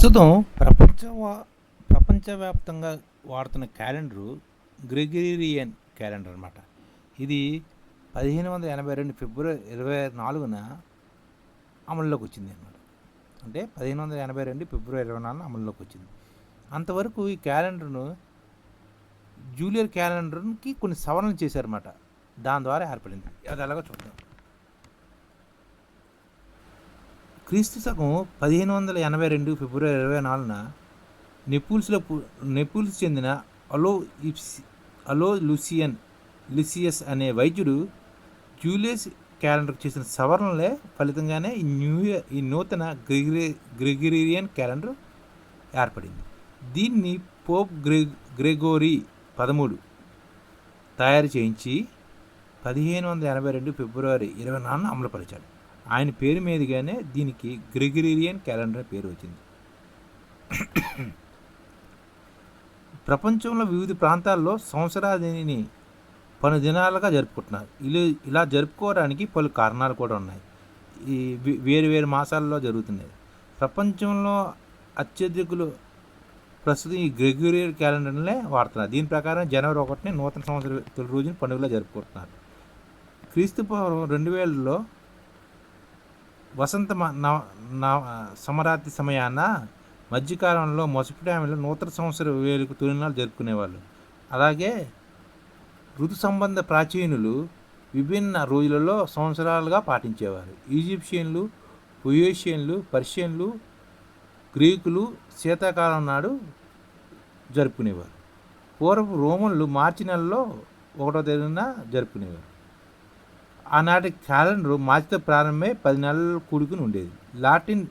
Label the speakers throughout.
Speaker 1: ప్రస్తుతం ప్రపంచ ప్రపంచవ్యాప్తంగా వాడుతున్న క్యాలెండరు గ్రెగరీరియన్ క్యాలెండర్ అనమాట ఇది పదిహేను వందల ఎనభై రెండు ఫిబ్రవరి ఇరవై నాలుగున అమల్లోకి వచ్చింది అనమాట అంటే పదిహేను వందల ఎనభై రెండు ఫిబ్రవరి ఇరవై నాలుగున అమల్లోకి వచ్చింది. అంతవరకు ఈ క్యాలెండర్ను జూలియర్ క్యాలెండర్కి కొన్ని సవరణలు చేశారన్నమాట. దాని ద్వారా ఏర్పడింది. అది ఎలాగో చూద్దాం. క్రీస్తు శకం పదిహేను వందల ఎనభై రెండు ఫిబ్రవరి ఇరవై నాలుగున నెపూల్స్లో పు- నెపూల్స్ చెందిన అలో ఇప్స్ అలో లూసియన్ లిసియస్ అనే వైద్యుడు జూలియస్ క్యాలెండర్కి చేసిన సవరణలే ఫలితంగానే ఈ న్యూ ఇయర్ ఈ నూతన గ్రెగరి గ్రెగరీరియన్ క్యాలెండర్ ఏర్పడింది. దీన్ని పోప్ గ్రె గ్రెగోరీ పదమూడు తయారు చేయించి పదిహేను వందల ఎనభై రెండు ఫిబ్రవరి ఇరవై నాలుగున అమలుపరిచాడు. ఆయన పేరు మీదుగానే దీనికి గ్రెగరీరియన్ క్యాలెండర్ పేరు వచ్చింది. ప్రపంచంలో వివిధ ప్రాంతాల్లో సంవత్సరాదిని పలు దినాలుగా జరుపుకుంటున్నారు. ఇలా ఇలా జరుపుకోవడానికి పలు కారణాలు కూడా ఉన్నాయి. ఈ వే- వేరు వేరు మాసాల్లో జరుగుతున్నాయి. ప్రపంచంలో అత్యధికులు ప్రస్తుతం ఈ గ్రెగరియన్ క్యాలెండర్నే వాడుతున్నారు. దీని ప్రకారం జనవరి ఒకటిని నూతన సంవత్సర తొలి రోజున పండుగలా జరుపుకుంటున్నారు. క్రీస్తు పూర్వం రెండు వేలలో వసంత మ- నవ నవ సమరాత్రి సమయాన మధ్యకాలంలో మొసపిటామిలో నూతన సంవత్సర వేడుక తొలినాలు జరుపుకునేవాళ్ళు. అలాగే ఋతు సంబంధ ప్రాచీనులు విభిన్న రోజులలో సంవత్సరాలుగా పాటించేవారు. ఈజిప్షియన్లు పొయేషియన్లు పర్షియన్లు గ్రీకులు శీతాకాలం నాడు జరుపుకునేవారు. పూర్వపు రోమన్లు మార్చి నెలలో ఒకటో తేదీన జరుపుకునేవారు. ఆనాటి క్యాలెండరు మార్చితో ప్రారంభమై పది నెలలు కూడుకుని ఉండేది. లాటిన్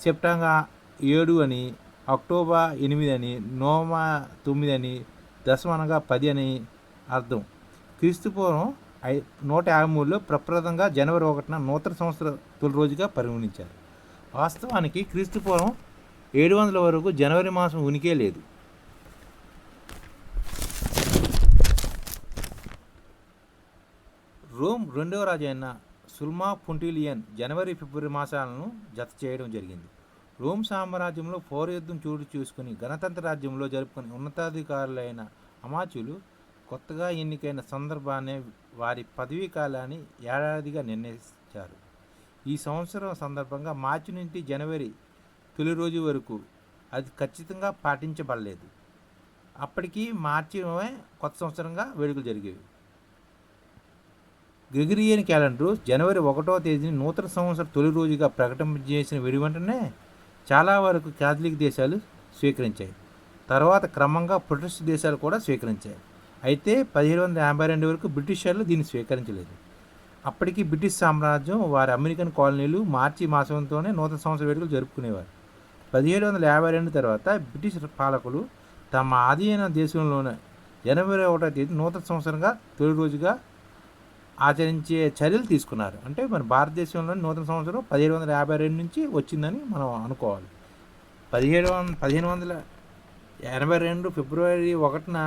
Speaker 1: సెప్టెంబర్ ఏడు అని అక్టోబర్ ఎనిమిది అని నోమా తొమ్మిది అని దశం అనగా పది అని అర్థం. క్రీస్తుపూర్వం ఐ నూట యాభై మూడులో ప్రప్రదంగా జనవరి ఒకటిన నూతన సంవత్సర తొలి రోజుగా పరిగణించారు. వాస్తవానికి క్రీస్తుపూర్వం ఏడు వందల వరకు జనవరి మాసం ఉనికే లేదు. రోమ్ రెండవ రాజు అయిన సుల్మా పుంటిలియన్ జనవరి ఫిబ్రవరి మాసాలను జత చేయడం జరిగింది. రోమ్ సామ్రాజ్యంలో పౌరయుద్ధం చోటు చూసుకుని గణతంత్ర రాజ్యంలో జరుపుకుని ఉన్నతాధికారులైన అమాచులు కొత్తగా ఎన్నికైన సందర్భాన్ని వారి పదవీ కాలాన్ని ఏడాదిగా నిర్ణయించారు. ఈ సంవత్సరం సందర్భంగా మార్చి నుండి జనవరి తొలి రోజు వరకు అది ఖచ్చితంగా పాటించబడలేదు. అప్పటికి మార్చి కొత్త సంవత్సరంగా వేడుకలు జరిగేవి. గ్రిగరియన్ క్యాలెండరు జనవరి ఒకటో తేదీని నూతన సంవత్సర తొలి రోజుగా ప్రకటన చేసిన వెడి వెంటనే చాలా వరకు క్యాథలిక్ దేశాలు స్వీకరించాయి. తర్వాత క్రమంగా ప్రొటెస్ట్ దేశాలు కూడా స్వీకరించాయి. అయితే పదిహేడు వందల యాభై రెండు వరకు బ్రిటిషర్లు దీన్ని స్వీకరించలేదు. అప్పటికి బ్రిటిష్ సామ్రాజ్యం వారి అమెరికన్ కాలనీలు మార్చి మాసంతోనే నూతన సంవత్సర వేడుకలు జరుపుకునేవారు. పదిహేడు వందల యాభై రెండు తర్వాత బ్రిటిష్ పాలకులు తమ ఆధీన దేశంలోనే జనవరి ఒకటో తేదీ నూతన సంవత్సరంగా తొలి రోజుగా ఆచరించే చర్యలు తీసుకున్నారు. అంటే మన భారతదేశంలో నూతన సంవత్సరం పదిహేడు వందల యాభై రెండు నుంచి వచ్చిందని మనం అనుకోవాలి. పదిహేడు వంద పదిహేను వందల ఎనభై రెండు ఫిబ్రవరి ఒకటిన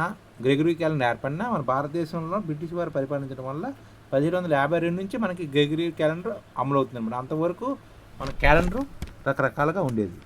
Speaker 1: గ్రెగరీ క్యాలెండర్ ఏర్పడినా మన భారతదేశంలో బ్రిటిష్ వారు పరిపాలించడం వల్ల పదిహేడు వందల యాభై రెండు నుంచి మనకి గ్రెగరీ క్యాలెండర్ అమలవుతుంది. అనమాట అంతవరకు మన క్యాలెండర్ రకరకాలుగా ఉండేది.